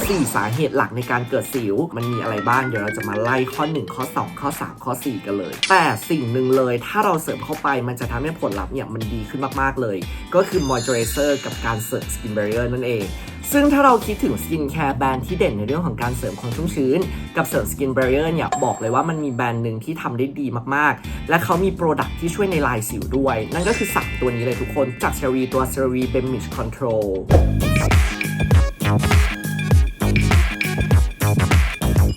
4 สาเหตุหลักในการเกิดสิว มันมีอะไรบ้าง เดี๋ยวเราจะมาไล่ข้อ 1 ข้อ 2 ข้อ 3 ข้อ 4 กันเลย แต่สิ่งหนึ่งเลยถ้าเราเสริมเข้าไปมันจะทำให้ผลลัพธ์เนี่ยมันดีขึ้นมากๆเลย ก็คือ moisturizer กับการเสริม skin barrier นั่นเองซึ่งถ้าเราคิดถึงสกินแคร์แบรนด์ที่เด่นในเรื่องของการเสริมความชุ่มชื้น กับเสริมสกินแบร r เ e อร์เนี่ย บอกเลยว่ามันมีแบรนด์หนึ่งที่ทำได้ดีมากๆ และเขามีโปรดักที่ช่วยในลายสิวด้วย นั่นก็คือ 3 ตัวนี้เลยทุกคนจากเชอรีตัวเชอรีเบมิชคอนโทรล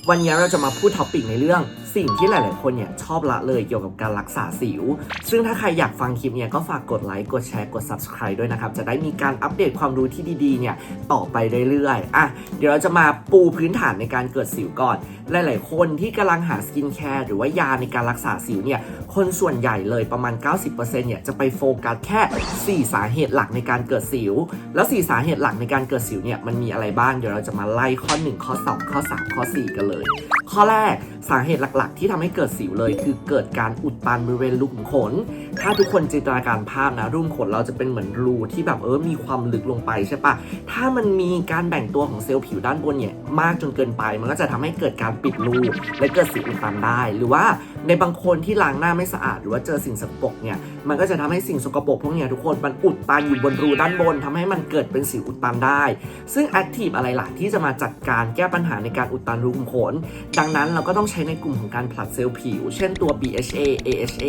วันนี้เราจะมาพูดท็อปิกในเรื่อง สิ่งที่หลาย ๆ คนเนี่ยชอบละเลยเกี่ยวกับการรักษาสิว ซึ่งถ้าใครอยากฟังคลิปเนี่ยก็ฝากกดไลค์กดแชร์กด subscribe ด้วยนะครับ จะได้มีการอัปเดตความรู้ที่ดี ๆ เนี่ยต่อไปเรื่อย ๆ อะ เดี๋ยวเราจะมาปูพื้นฐานในการเกิดสิวก่อน หลาย ๆ คนที่กำลังหาสกินแคร์หรือว่ายาในการรักษาสิวเนี่ยคนส่วนใหญ่เลยประมาณ 90%เนี่ยจะไปโฟกัสแค่ 4 สาเหตุหลักในการเกิดสิว แล้ว 4 สาเหตุหลักในการเกิดสิวเนี่ยมันมีอะไรบ้างเดี๋ยวเราจะมาไล่ข้อ 1 ข้อ 2 ข้อ 3 ข้อ 4 กันเลย ข้อแรกสาเหตุหลักๆ ที่ทำให้เกิดสิวเลย คือเกิดการอุดตันบริเวณรูขุมขน ถ้าทุกคนจินตนาการภาพนะรูขุมขนเราจะเป็นเหมือนรูที่แบบเออมีความลึกลงไปใช่ปะถ้ามันมีการแบ่งตัวของเซลล์ผิวด้านบนเนี่ยมากจนเกินไป มันก็จะทำให้เกิดการปิดรูและเกิดสิวอุดตันได้หรือว่า ในบางคนที่ล้างหน้าไม่สะอาด หรือว่าเจอสิ่งสกปรกเนี่ยมันก็จะทำให้สิ่งสกปรกพวกเนี้ยทุกคนมันอุดตันอยู่บนรูด้านบนทำให้มันเกิดเป็นสิวอุดตันได้ ซึ่งแอคทีฟอะไรล่ะที่จะมาจัดการแก้ปัญหาในการอุดตันรูขุมขนดังนั้นเราก็ต้องใช้ในกลุ่มของการผลัดเซลล์ผิว เช่นตัว BHA AHA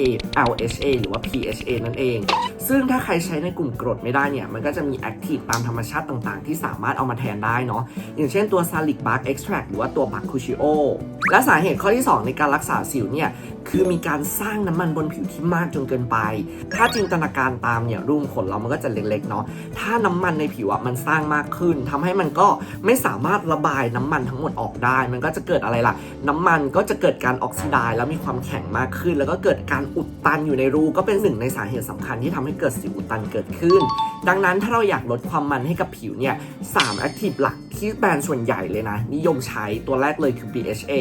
LHA หรือว่า PHA นั่นเอง ซึ่งถ้าใครใช้ในกลุ่มกรดไม่ได้เนี่ยมันก็จะมีแอคทีฟตามธรรมชาติต่างๆ ที่สามารถเอามาแทนได้เนาะอย่างเช่นตัว Salic Bark Extract หรือว่าตัว Bark Crucio และสาเหตุข้อที่ 2 ในการรักษาสิวเนี่ยคือมีการสร้างน้ำมันบนผิวที่มากจนเกินไป ถ้าจินตนาการตามเนี่ยรูมขนเรามันก็จะเล็กๆเนาะ ถ้าน้ำมันในผิวอะมันสร้างมากขึ้นทำให้มันก็ไม่สามารถระบายน้ำมันทั้งหมดออกได้ มันก็จะเกิดอะไรล่ะ น้ำมันก็จะเกิดการออกซิไดซ์แล้วมีความแข็งมากขึ้น แล้วก็เกิดการอุดตันอยู่ในรูก็เป็นหนึ่งในสาเหตุสำคัญที่ทำให้เกิดสิวอุดตันเกิดขึ้น ดังนั้นถ้าเราอยากลดความมันให้กับผิวเนี่ยสามแอคทีฟหลัก ที่แบรนด์ส่วนใหญ่เลยนะ นิยมใช้ตัวแรกเลยคือ BHA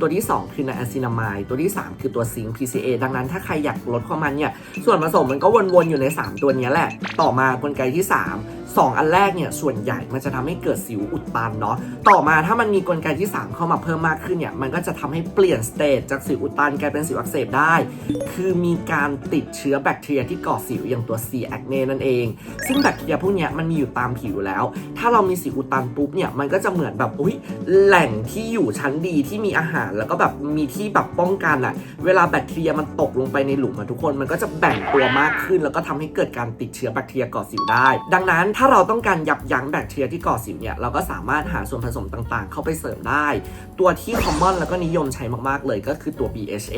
ตัวที่ 2 คือนาอะซินามายตัวที่ 3 คือตัวซิงค์ PCA ดังนั้นถ้าใครอยากลดความมันเนี่ย ส่วนผสมมันก็วนๆอยู่ใน 3 ตัวนี้แหละ ต่อมากลไกที่ 3 2 อันแรกเนี่ยส่วนใหญ่มันจะทำให้เกิดสิวอุดตันเนาะต่อมาถ้ามันมีกลไกที่ 3 เข้ามาเพิ่มมากขึ้นเนี่ยมันก็จะทำให้เปลี่ยนสเตจจากสิวอุดตันกลายเป็นสิวอักเสบได้ คือมีการติดเชื้อแบคทีเรียที่ก่อสิวอย่างตัว C. acne นั่นเอง ซึ่งแบคทีเรียพวกเนี้ยมันมีอยู่ตามผิวอยู่แล้ว ถ้าเรามีสิวอุดตันปุ๊บเนี่ยมันก็จะเหมือนแบบอุ้ยแหล่งที่อยู่ชั้นดีที่มีอาหารแล้วก็แบบมีที่แบบป้องกันอะเวลาแบคทีเรียมันตกลงไปในหลุมอะทุกคนมันก็จะแบ่งตัวมากขึ้น แล้วก็ทำให้เกิดการติดเชื้อแบคทีเรียก่อสิวได้ ดังนั้นถ้าเราต้องการยับยั้งแบคทีเรียที่ก่อสิวเนี่ย เราก็สามารถหาส่วนผสมต่างๆ เข้าไปเสริมได้ ตัวที่คอมมอนแล้วก็นิยมใช้มากๆเลยก็คือตัว BHA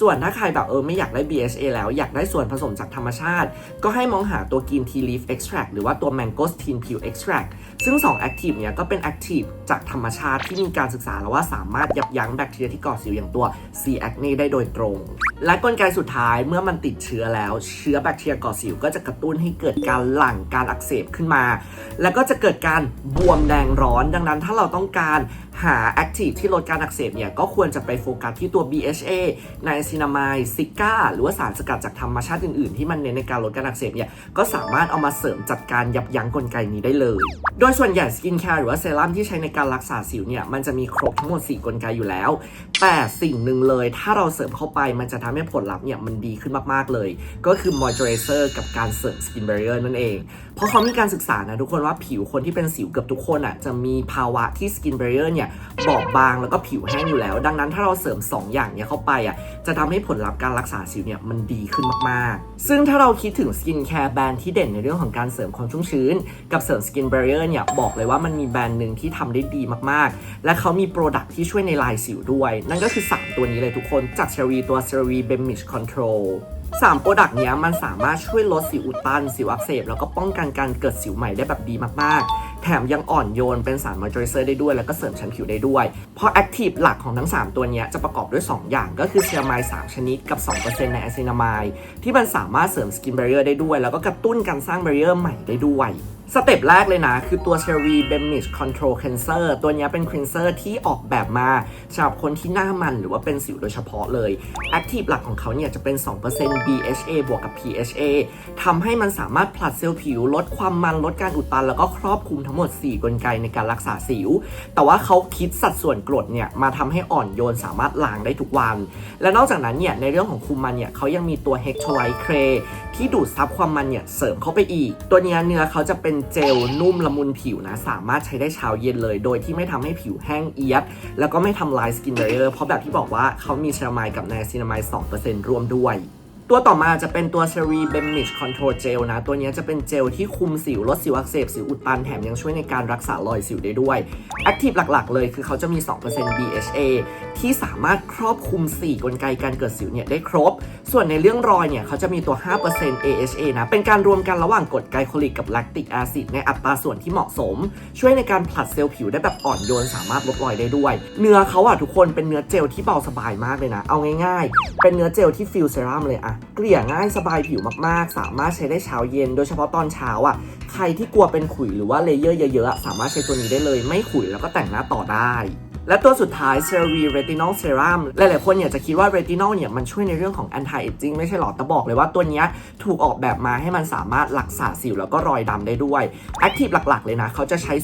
ส่วนถ้าใครแบบเออไม่อยากได้ BHA แล้วอยากได้ส่วนผสมจากธรรมชาติ ก็ให้มองหาตัว Green Tea Leaf Extract หรือว่าตัว Mangosteen Peel Extract ซึ่ง2 Active เนี่ยก็เป็น Active จากธรรมชาติที่มีการศึกษาแล้วว่าสามารถยับยั้งแบคทีเรียที่ก่อสิวอย่างตัว C. acne ได้โดยตรง และกลไกสุดท้ายเมื่อมันติดเชื้อแล้ว เชื้อแบคทีเรียก่อสิวก็จะกระตุ้นให้เกิดการหลั่งการอักเสบขึ้นมา แล้วก็จะเกิดการบวมแดงร้อน ดังนั้นถ้าเราต้องการหา Active ที่ลดการอักเสบเนี่ยก็ควรจะไปโฟกัสที่ตัว BHA ไนซินามายซิก้าหรือว่าสารสกัดจากธรรมชาติอื่นๆ ที่มันเน้นในการลดการอักเสบเนี่ยก็สามารถเอามาเสริมจัดการยับยั้งกลไกนี้ได้เลย โดยส่วนใหญ่สกินแคร์หรือว่าเซรั่มที่ใช้ในการรักษาสิวเนี่ย มันจะมีครบทั้งหมด 4 กลไกอยู่แล้ว แต่สิ่งหนึ่งเลย ถ้าเราเสริมเข้าไปมันจะทำให้ผลลัพธ์เนี่ยมันดีขึ้นมากๆเลย ก็คือ moisturizer กับการเสริม skin barrier นั่นเอง เพราะเขามีการศึกษานะทุกคนว่าผิวคนที่เป็นสิวเกือบทุกคนอะจะมีภาวะที่ skin barrier เนี่ยบอบบางแล้วก็ผิวแห้งอยู่แล้ว ดังนั้นถ้าเราเสริม 2 อย่างเนี้ยเข้าไปอะจะทำให้ผลลัพธ์การรักษาสิวเนี่ยมันดีขึ้นมากๆ ซึ่งถ้าเราคิดถึง skin care แบรนด์ที่เด่นในเรื่องของการเสริมความชุ่มชื้น กับเสริม skin barrier เนี่ยบอกเลยว่ามันมีแบรนด์หนึ่งที่ทำได้ดีมากๆ และเขามีโปรดักที่ช่วยในลายสิวด้วย นั่นก็คือ 3 ตัวนี้เลยทุกคน จากเชอรีตัวเชอรีเบมิชคอนโทรลสามโปรดักต์นี้มันสามารถช่วยลดสิวอุดตัน สิวอักเสบ แล้วก็ป้องกันการเกิดสิวใหม่ได้แบบดีมากๆ แถมยังอ่อนโยนเป็นสารมอยเจอร์เซอร์ได้ด้วย แล้วก็เสริมชั้นผิวได้ด้วย เพราะแอคทีฟหลักของทั้ง 3 ตัวนี้จะประกอบด้วย 2 อย่างก็คือเซรามาย3 ชนิดกับ 2%ในแอซินามายที่มันสามารถเสริมสกิน b บรเ e อร์ได้ด้วย แล้วก็กระตุ้นการสร้าง b บรเ e อร์ใหม่ได้ด้วย สเต็ปแรกเลยนะ คือตัว Cherry Blemish Control Cleanser ตัวนี้เป็น cleanser ที่ออกแบบมาสำหรับคนที่หน้ามันหรือว่าเป็นสิวโดยเฉพาะเลย Active หลักของเขาเนี่ยจะเป็น 2% BHA บวกกับ PHA ทำให้มันสามารถผลัดเซลล์ผิว ลดความมันลดการอุดตัน แล้วก็ครอบคลุมทั้งหมด 4 กลไกในการรักษาสิว แต่ว่าเขาคิดสัดส่วนกรดเนี่ยมาทำให้อ่อนโยนสามารถล้างได้ทุกวัน และนอกจากนั้นเนี่ยในเรื่องของคุมมันเนี่ยเขายังมีตัว Hectorite Clay ที่ดูดซับความมันเนี่ยเสริมเข้าไปอีก ตัวนี้เนื้อเขาจะเป็นเจลนุ่มละมุนผิวนะ สามารถใช้ได้เช้าเย็นเลย โดยที่ไม่ทำให้ผิวแห้งเอียด แล้วก็ไม่ทำลายสกินเบรเออร์เพราะแบบที่บอกว่าเขามีเซรามายกับไนซินามาย2%ร่วมด้วยตัวต่อมาจะเป็นตัว c e r e b e m i s h Control Gel นะ ตัวนี้จะเป็นเจลที่คุมสิว ลดสิวอักเสบ สิวอุดตัน แถมยังช่วยในการรักษารอยสิวได้ด้วย Active หลักๆ เลยคือเขาจะมี 2% BHA ที่สามารถครอบคลุม 4 กลไกการเกิดสิวเนี่ยได้ครบ ส่วนในเรื่องรอยเนี่ยเขาจะมีตัว 5% AHA นะเป็นการรวมกันระหว่างกรดไกลโคลิกกับแลคติกแอซิดในอัตราส่วนที่เหมาะสม ช่วยในการผลัดเซลล์ผิวได้แบบอ่อนโยนสามารถลดรอยได้ด้วย เนื้อเขาอะทุกคนเป็นเนื้อเจลที่เบาสบายมากเลยนะ เอาง่ายๆ เป็นเนื้อเจลที่ฟิลเซรั่มเลยอะเกลี่ยง่ายสบายผิวมากๆ สามารถใช้ได้เช้าเย็น โดยเฉพาะตอนเช้าอะใครที่กลัวเป็นขุยหรือว่าเลเยอร์เยอะๆสามารถใช้ตัวนี้ได้เลย ไม่ขุยแล้วก็แต่งหน้าต่อได้ และตัวสุดท้าย c e r a v Retinol Serum หลายๆคนเนี่ยจะคิดว่า Retinol เนี่ยมันช่วยในเรื่องของ anti aging ไม่ใช่หรอแต่บอกเลยว่าตัวนี้ถูกออกแบบมาให้มันสามารถรักษาสิวแล้วก็รอยดำได้ด้วย Active หลักๆ เลยนะ เขาจะใช้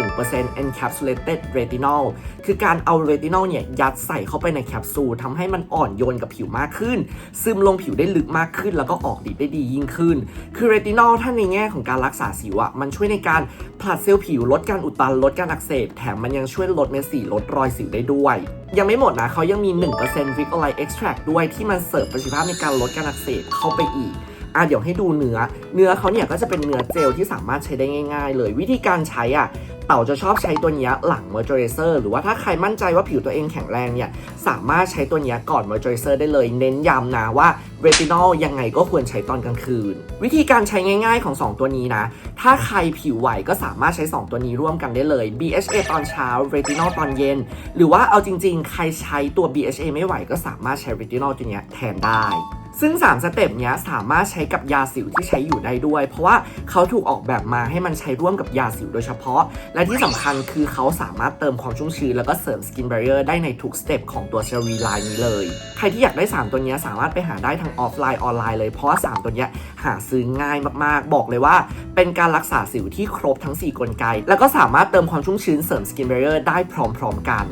0.1% encapsulated retinol คือการเอา retinol เนี่ยยัดใส่เข้าไปในแคปซูลทำให้มันอ่อนโยนกับผิวมากขึ้น ซึมลงผิวได้ลึกมากขึ้น แล้วก็ออกฤทธิ์ได้ดียิ่งขึ้น คือ retinol ถ้าในแง่ของการรักษาสิวอะมันช่วยในการผลัดเซลล์ผิวลดการอุดตันลดการอักเสบ แถมมันยังช่วยลดเม็ดสีลดรอยสิวได้ด้วย ยังไม่หมดนะเขายังมี 1% v i c o l i t e extract ด้วยที่มันเสริมประสิทธิภาพในการลดการอักเสบเข้าไปอีก อะเดี๋ยวให้ดูเนื้อ เนื้อเขาเนี่ยก็จะเป็นเนื้อเจลที่สามารถใช้ได้ง่าย ๆ เลยวิธีการใช้อะเต่าจะชอบใช้ตัวนี้หลังมอยเจอร์เซอร์หรือว่าถ้าใครมั่นใจว่าผิวตัวเองแข็งแรงเนี่ยสามารถใช้ตัวนี้ก่อนมอยเจอร์เซอร์ได้เลยเน้นย้ำนะว่าเรตินอลยังไงก็ควรใช้ตอนกลางคืน วิธีการใช้ง่าย ๆของ 2 ตัวนี้นะ ถ้าใครผิวไหวก็สามารถใช้ 2 ตัวนี้ร่วมกันได้เลย BHA ตอนเช้า Retinol ตอนเย็น หรือว่าเอาจริง ๆ ใครใช้ตัว BHA ไม่ไหวก็สามารถใช้ Retinol ตัวนี้แทนได้ ซึ่ง 3 สเต็ปเนี้ยสามารถใช้กับยาสิวที่ใช้อยู่ได้ด้วย เพราะว่าเขาถูกออกแบบมาให้มันใช้ร่วมกับยาสิวโดยเฉพาะ และที่สำคัญคือเขาสามารถเติมความชุ่มชื้นแล้วก็เสริมสกิน b บ r เ i อร์ได้ในทุกสเต็ปของตัวเชอรีไลน์นี้เลย ใครที่อยากได้ 3 ตัวนี้สามารถไปหาได้ทั้งออฟไลน์ออนไลน์เลย เพราะว่า 3 ตัวนี้หาซื้อง่ายมากๆ บอกเลยว่า เป็นการรักษาสิวที่ครบทั้ง 4 กลไก แล้วก็สามารถเติมความชุ่มชื้นเสริมสกิน b บ r เ i อร์ได้พร้อม ๆ กัน